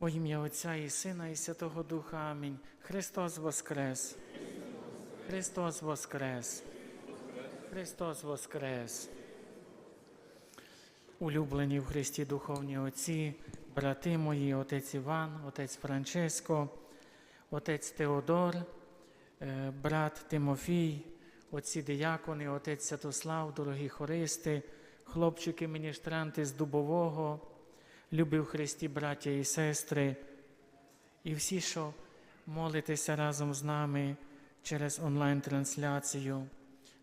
Во ім'я Отця і Сина, і Святого Духа. Амінь. Христос Воскрес! Христос Воскрес! Христос Воскрес! Улюблені в Христі Духовні Отці, брати мої, отець Іван, отець Франческо, отець Теодор, е, брат Тимофій, отці диякони, отець Святослав, дорогі хористи, хлопчики міністранти з Дубового, любі в Христі, браття і сестри, і всі, що молитеся разом з нами через онлайн-трансляцію.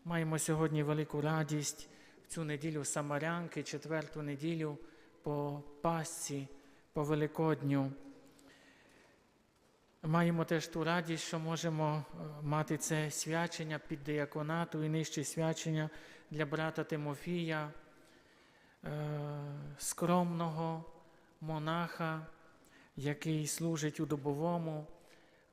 Маємо сьогодні велику радість в цю неділю Самарянки, четверту неділю по Пасці, по Великодню. Маємо теж ту радість, що можемо е, мати це свячення під диаконату і нижче свячення для брата Тимофія, е, скромного монаха, який служить у Дубовому.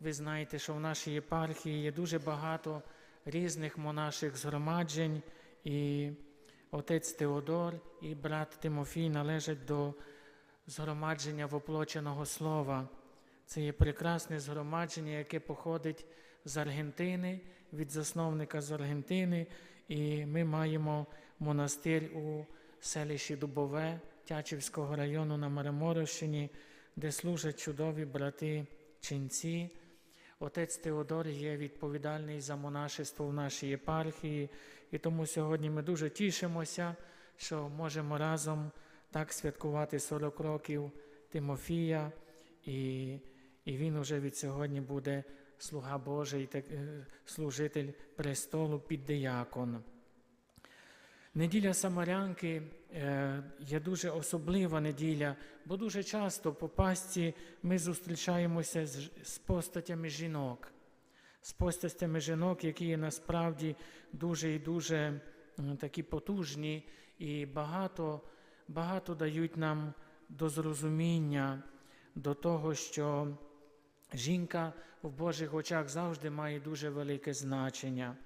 Ви знаєте, що в нашій єпархії є дуже багато різних монаших згромаджень, і отець Теодор і брат Тимофій належать до згромадження воплоченого слова. Це є прекрасне згромадження, яке походить з Аргентини, від засновника з Аргентини, і ми маємо монастир у селищі Дубове Тячівського району на Мараморощині, де служать чудові брати ченці. Отець Теодор є відповідальний за монашество в нашій єпархії, і тому сьогодні ми дуже тішимося, що можемо разом так святкувати 40 років Тимофія, і, і він уже від сьогодні буде слуга Божий, е, служитель престолу під диякон. Неділя Самарянки е, є дуже особлива неділя, бо дуже часто по пасті ми зустрічаємося з, постатями жінок, з постатями жінок, які є насправді дуже і дуже такі потужні і багато, багато дають нам до зрозуміння, до того, що жінка в Божих очах завжди має дуже велике значення.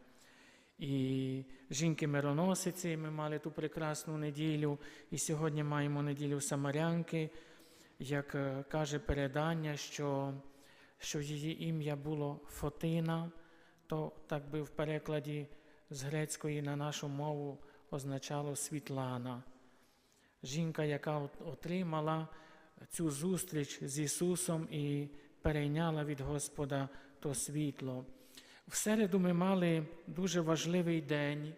І жінки-мироносиці, ми мали ту прекрасну неділю, і сьогодні маємо неділю Самарянки, як е, каже передання, що, що її ім'я було Фотина, то так би в перекладі з грецької на нашу мову означало Світлана. Жінка, яка отримала цю зустріч з Ісусом і перейняла від Господа то світло. В середу ми мали дуже важливий день.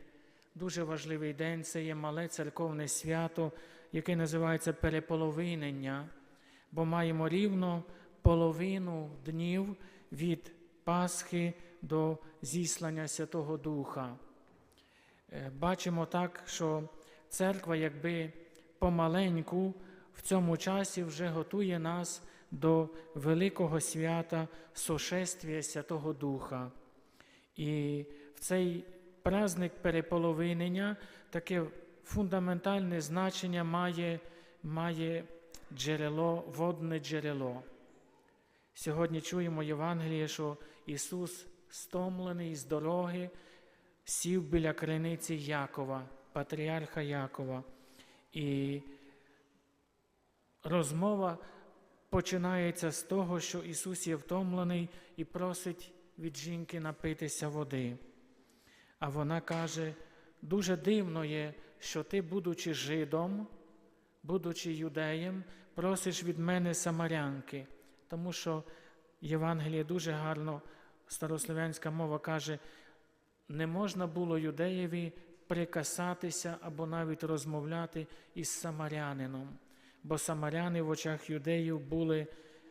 Дуже важливий день це є мале церковне свято, яке називається переполовинення, бо маємо рівно половину днів від Пасхи до зіслання Святого Духа. Е, Бачимо так, що церква, якби помаленьку в цьому часі вже готує нас до великого свята сошествія Святого Духа. І в цей праздник переполовинення таке фундаментальне значення має, має джерело, водне джерело. Сьогодні чуємо Євангеліє, що Ісус, стомлений з дороги, сів біля криниці Якова, патріарха Якова. І розмова починається з того, що Ісус є втомлений і просить від жінки напитися води. А вона каже: дуже дивно є, що ти, будучи жидом, будучи юдеєм, просиш від мене самарянки, тому що Євангеліє дуже гарно, старослов'янська мова каже, не можна було юдеєві прикасатися або навіть розмовляти із самарянином, бо самаряни в очах юдеїв були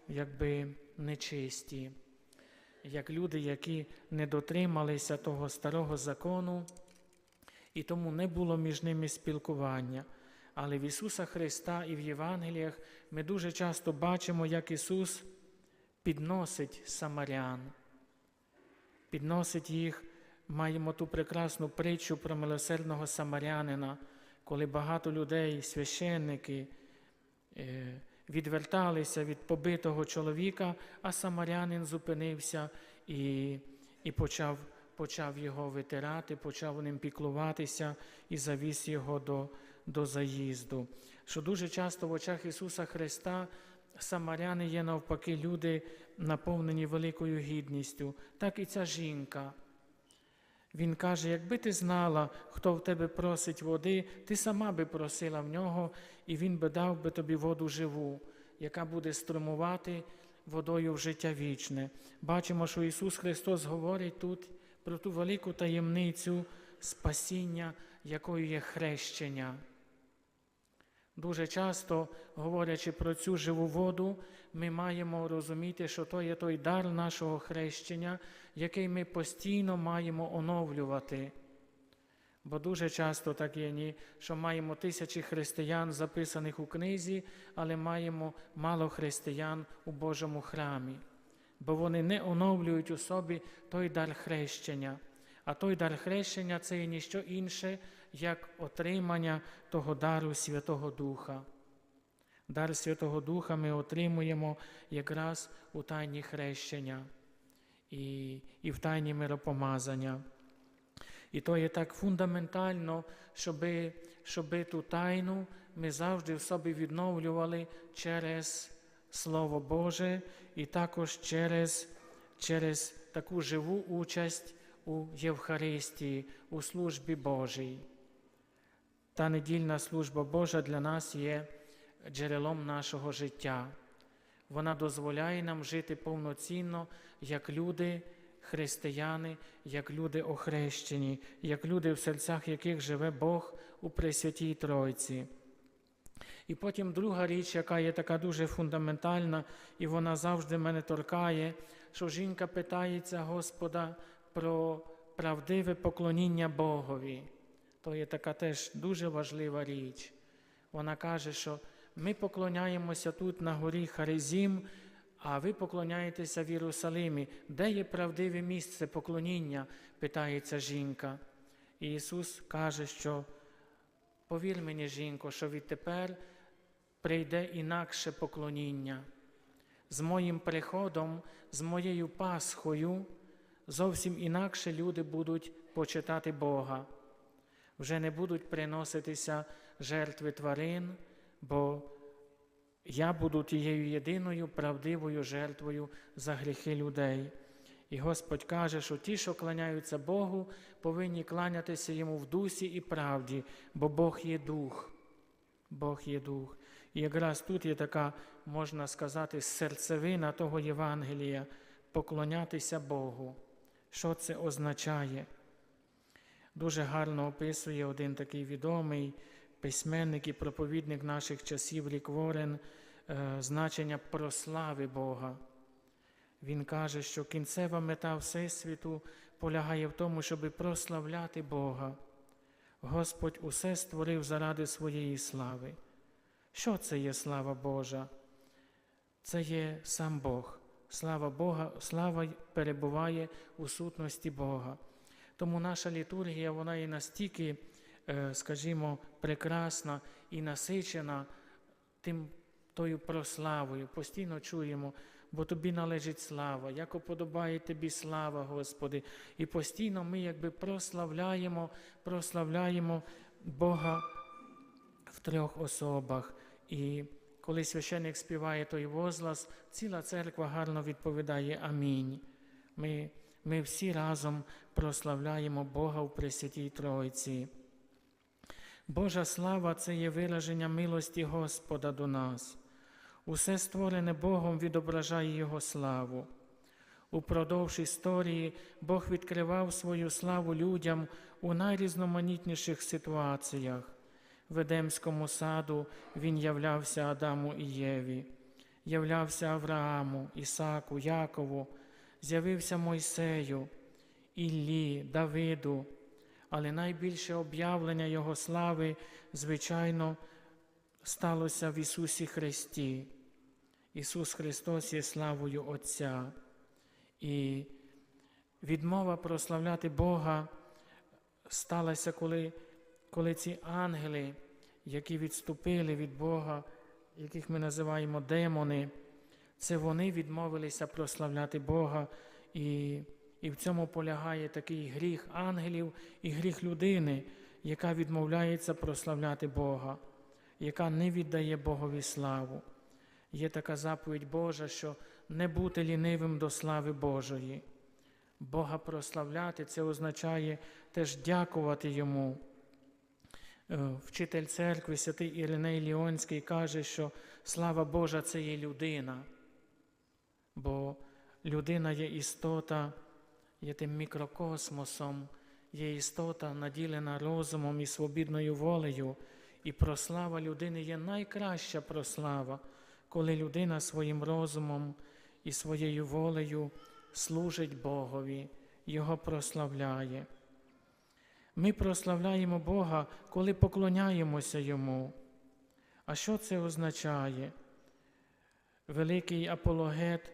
якби нечисті, як люди, які не дотрималися того старого закону, і тому не було між ними спілкування. Але в Ісуса Христа і в Євангеліях ми дуже часто бачимо, як Ісус підносить самарян, підносить їх. Маємо ту прекрасну притчу про милосердного самарянина, коли багато людей, священники, е, відверталися від побитого чоловіка, а самарянин зупинився і, і почав, почав його витирати, почав ним піклуватися і завіз його до, до заїзду. Що дуже часто в очах Ісуса Христа самаряни є навпаки люди, наповнені великою гідністю, так і ця жінка. Він каже: якби ти знала, хто в тебе просить води, ти сама би просила в нього, і він би дав би тобі воду живу, яка буде струмувати водою в життя вічне. Бачимо, що Ісус Христос говорить тут про ту велику таємницю спасіння, якою є хрещення. Дуже часто, говорячи про цю живу воду, ми маємо розуміти, що то є той дар нашого хрещення, який ми постійно маємо оновлювати. Бо дуже часто так є, ні, що маємо тисячі християн, записаних у книзі, але маємо мало християн у Божому храмі, бо вони не оновлюють у собі той дар хрещення. А той дар хрещення це є ніщо інше, як отримання того дару Святого Духа. Дар Святого Духа ми отримуємо якраз у тайні хрещення і, і в тайні миропомазання. І то є так фундаментально, щоби, щоби ту тайну ми завжди в собі відновлювали через Слово Боже і також через, через таку живу участь у Євхаристії, у службі Божій. Та недільна служба Божа для нас є джерелом нашого життя. Вона дозволяє нам жити повноцінно, як люди, християни, як люди охрещені, як люди, в серцях яких живе Бог у Пресвятій Тройці. І потім друга річ, яка є така дуже фундаментальна, і вона завжди мене торкає, що жінка питається Господа про правдиве поклоніння Богові. То є така теж дуже важлива річ. Вона каже, що ми поклоняємося тут на горі Харизім, а ви поклоняєтеся в Єрусалимі. Де є правдиве місце поклоніння? питається жінка. І Ісус каже, що повір мені, жінко, що відтепер прийде інакше поклоніння. З моїм приходом, з моєю Пасхою зовсім інакше люди будуть почитати Бога. Вже не будуть приноситися жертви тварин, бо я буду тією єдиною правдивою жертвою за гріхи людей. І Господь каже, що ті, що кланяються Богу, повинні кланятися йому в дусі і правді, бо Бог є дух. Бог є дух. І якраз тут є така, можна сказати, серцевина того Євангелія поклонятися Богу. Що це означає? Дуже гарно описує один такий відомий письменник і проповідник наших часів Рік Ворен е, значення прослави Бога. Він каже, що кінцева мета Всесвіту полягає в тому, щоб прославляти Бога. Господь усе створив заради своєї слави. Що це є слава Божа? Це є сам Бог. Слава Бога, слава перебуває у сутності Бога. Тому наша літургія, вона є настільки, е, скажімо, прекрасна і насичена тим тою прославою. Постійно чуємо, бо тобі належить слава, як уподобає тобі слава, Господи. І постійно ми якби прославляємо, прославляємо Бога в трьох особах. І коли священник співає той возглас, ціла церква гарно відповідає Амінь. Ми, ми всі разом прославляємо Бога в Пресвятій Тройці. Божа слава це є вираження милості Господа до нас. Усе створене Богом відображає Його славу. Упродовж історії Бог відкривав свою славу людям у найрізноманітніших ситуаціях. В Едемському саду Він являвся Адаму і Єві, являвся Аврааму, Ісаку, Якову, з'явився Мойсею, Іллі, Давиду, але найбільше об'явлення Його слави, звичайно, сталося в Ісусі Христі. Ісус Христос є славою Отця. І відмова прославляти Бога сталася, коли, коли ці ангели, які відступили від Бога, яких ми називаємо демони, це вони відмовилися прославляти Бога. І, і в цьому полягає такий гріх ангелів і гріх людини, яка відмовляється прославляти Бога, яка не віддає Богові славу. Є така заповідь Божа, що не бути лінивим до слави Божої. Бога прославляти це означає теж дякувати Йому. Е, Вчитель церкви, святий Іриней Ліонський, каже, що слава Божа це є людина, бо людина є істота, є тим мікрокосмосом, є істота, наділена розумом і свобідною волею, і прослава людини є найкраща прослава, коли людина своїм розумом і своєю волею служить Богові, Його прославляє. Ми прославляємо Бога, коли поклоняємося Йому. А що це означає? Великий апологет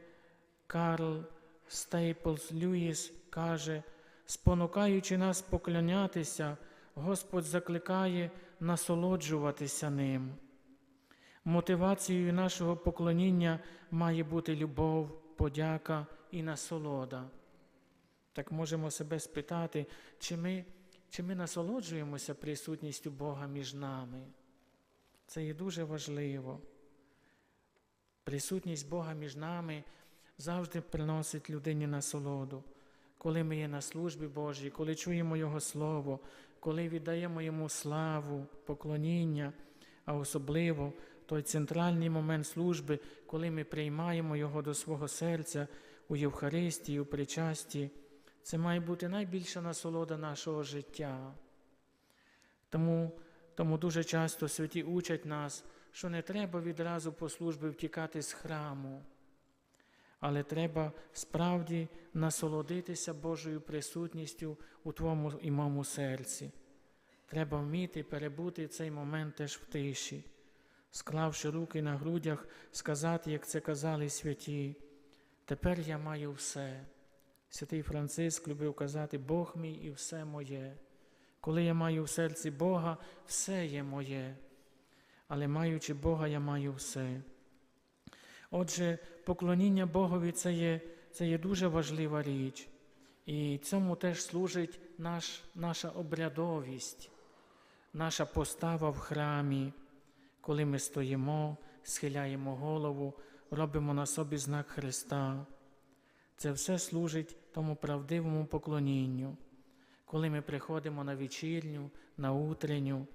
Карл Стейплс Льюіс каже, спонукаючи нас поклонятися, Господь закликає насолоджуватися ним. Мотивацією нашого поклоніння має бути любов, подяка і насолода. Так можемо себе спитати, чи ми, чи ми насолоджуємося присутністю Бога між нами. Це є дуже важливо. Присутність Бога між нами завжди приносить людині насолоду. Коли ми є на службі Божій, коли чуємо Його Слово, коли віддаємо Йому славу, поклоніння, а особливо той центральний момент служби, коли ми приймаємо Його до свого серця у Євхаристії, у причасті, це має бути найбільша насолода нашого життя. Тому, тому дуже часто святі учать нас, що не треба відразу по службі втікати з храму, але треба справді насолодитися Божою присутністю у твоєму і моєму серці. Треба вміти перебути цей момент теж в тиші, склавши руки на грудях, сказати, як це казали святі. Тепер я маю все. Святий Франциск любив казати, Бог мій і все моє. Коли я маю в серці Бога, все є моє. Але маючи Бога, я маю все. Отже, поклоніння Богові це є, це є дуже важлива річ. І цьому теж служить наш, наша обрядовість, наша постава в храмі, коли ми стоїмо, схиляємо голову, робимо на собі знак Христа. Це все служить тому правдивому поклонінню. Коли ми приходимо на вечірню, на утренню,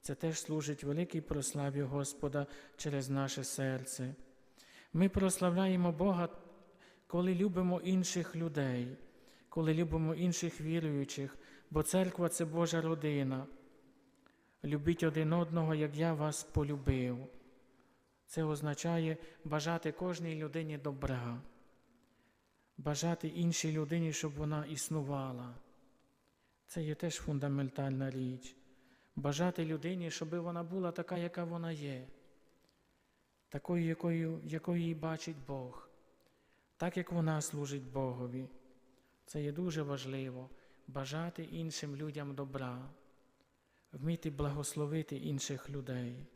це теж служить великій прославі Господа через наше серце. Ми прославляємо Бога, коли любимо інших людей, коли любимо інших віруючих, бо церква це Божа родина. Любіть один одного, як я вас полюбив. Це означає бажати кожній людині добра, бажати іншій людині, щоб вона існувала. Це є теж фундаментальна річ. Бажати людині, щоб вона була така, яка вона є, такою, якою, якою її бачить Бог, так як вона служить Богові. Це є дуже важливо бажати іншим людям добра, вміти благословити інших людей,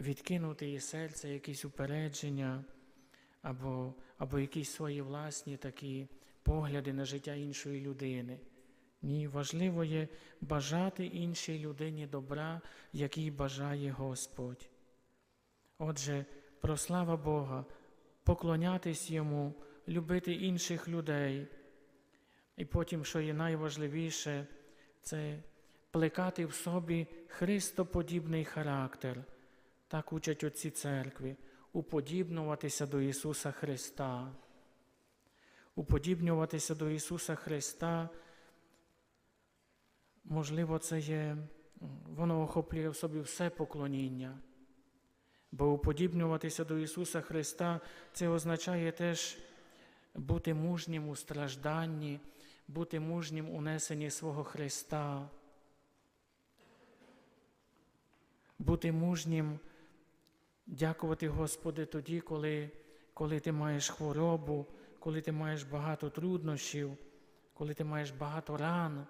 відкинути із серця якісь упередження або, або якісь свої власні такі погляди на життя іншої людини. Ні, важливо є бажати іншій людині добра, який бажає Господь. Отже, прослава Бога, поклонятись Йому, любити інших людей. І потім, що є найважливіше, це плекати в собі христоподібний характер, так учать отці церкви, уподібнуватися до Ісуса Христа. Уподібнюватися до Ісуса Христа, можливо, це є, воно охоплює в собі все поклоніння. Бо уподібнюватися до Ісуса Христа це означає теж бути мужнім у стражданні, бути мужнім у несенні свого Христа, бути мужнім, дякувати Господи тоді, коли, коли ти маєш хворобу, коли ти маєш багато труднощів, коли ти маєш багато ран.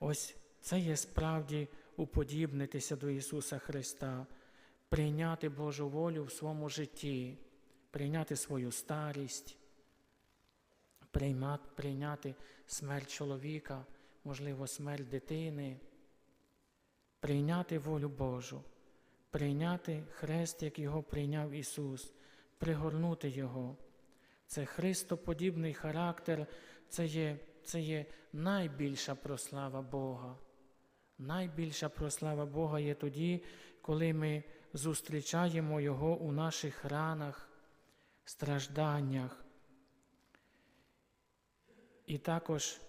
Ось це є справді уподібнитися до Ісуса Христа, прийняти Божу волю в своєму житті, прийняти свою старість, прийняти смерть чоловіка, можливо, смерть дитини, прийняти волю Божу, прийняти хрест, як його прийняв Ісус, пригорнути Його. Це христоподібний характер, це є, це є найбільша прослава Бога. Найбільша прослава Бога є тоді, коли ми зустрічаємо Його у наших ранах, стражданнях. І також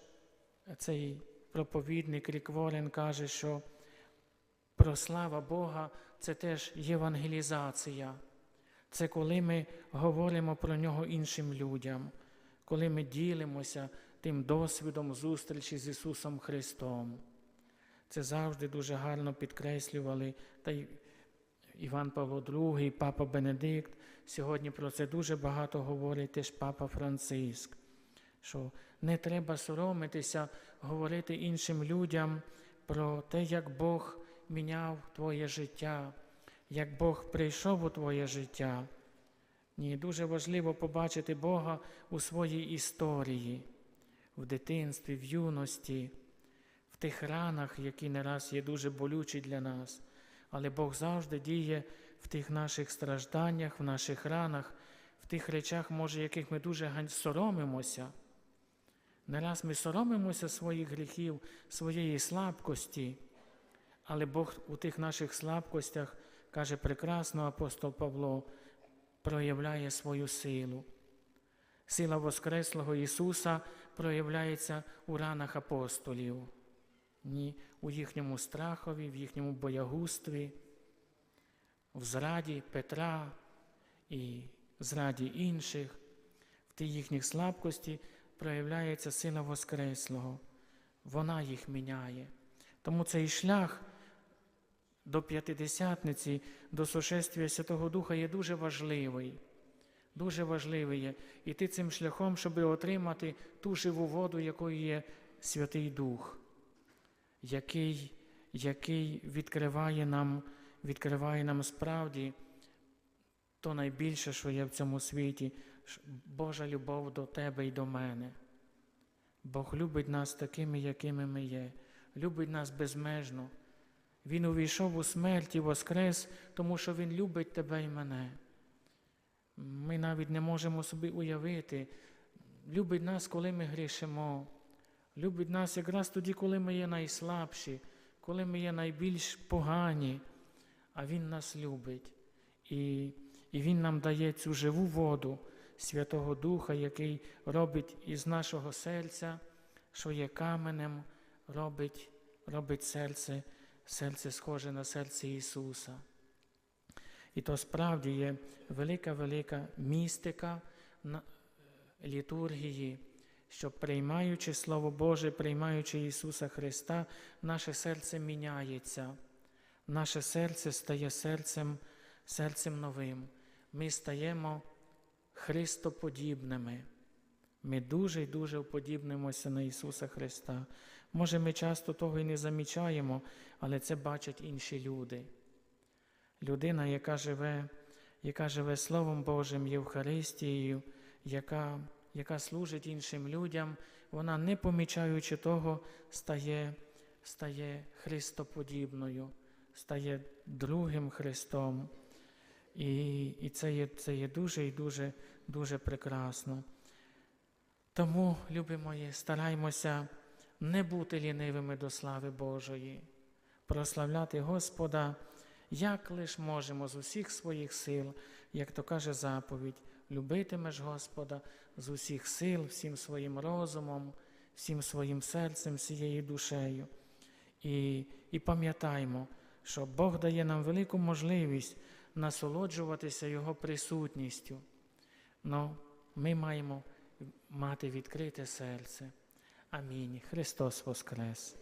цей проповідник Рік Ворен каже, що прослава Бога це теж євангелізація. Це коли ми говоримо про нього іншим людям, коли ми ділимося тим досвідом зустрічі з Ісусом Христом. Це завжди дуже гарно підкреслювали та й Іван Павло II, Папа Бенедикт. Сьогодні про це дуже багато говорить теж Папа Франциск, що не треба соромитися говорити іншим людям про те, як Бог міняв твоє життя, як Бог прийшов у твоє життя. Ні, дуже важливо побачити Бога у своїй історії, в дитинстві, в юності, в тих ранах, які не раз є дуже болючі для нас. Але Бог завжди діє в тих наших стражданнях, в наших ранах, в тих речах, може, яких ми дуже соромимося. Не раз ми соромимося своїх гріхів, своєї слабкості, але Бог у тих наших слабкостях, каже прекрасно апостол Павло, проявляє свою силу. Сила Воскреслого Ісуса проявляється у ранах апостолів, ні, у їхньому страхові, в їхньому боягустві, в зраді Петра і зраді інших, в тій їхніх слабкості проявляється сила Воскреслого. Вона їх міняє. Тому цей шлях до п'ятидесятниці, до сошествия Святого Духа є дуже важливий. Дуже важливий є іти цим шляхом, щоб отримати ту живу воду, якою є Святий Дух, який, який відкриває нам, відкриває нам справді то найбільше, що є в цьому світі, Божа любов до тебе і до мене. Бог любить нас такими, якими ми є, любить нас безмежно. Він увійшов у смерть і воскрес, тому що Він любить тебе і мене. Ми навіть не можемо собі уявити. Любить нас, коли ми грішимо. Любить нас якраз тоді, коли ми є найслабші, коли ми є найбільш погані, а Він нас любить. І, і Він нам дає цю живу воду Святого Духа, який робить із нашого серця, що є каменем, робить, робить серце, серце схоже на серце Ісуса. І то справді є велика-велика містика літургії, що приймаючи Слово Боже, приймаючи Ісуса Христа, наше серце міняється, наше серце стає серцем, серцем новим. Ми стаємо Христоподібними. Ми дуже і дуже уподібнимося на Ісуса Христа. Може, ми часто того і не замічаємо, але це бачать інші люди. Людина, яка живе, яка живе Словом Божим, Євхаристією, яка, яка служить іншим людям, вона, не помічаючи того, стає, стає Христоподібною, стає другим Христом. І, і це, є, це є дуже і дуже, дуже прекрасно. Тому, любі мої, стараймося не бути лінивими до слави Божої, прославляти Господа, як лиш можемо з усіх своїх сил, як то каже заповідь, любитимеш Господа з усіх сил, всім своїм розумом, всім своїм серцем, всією душею. І, і пам'ятаймо, що Бог дає нам велику можливість насолоджуватися Його присутністю. Но ми маємо мати відкрите серце. Амінь. Христос Воскрес!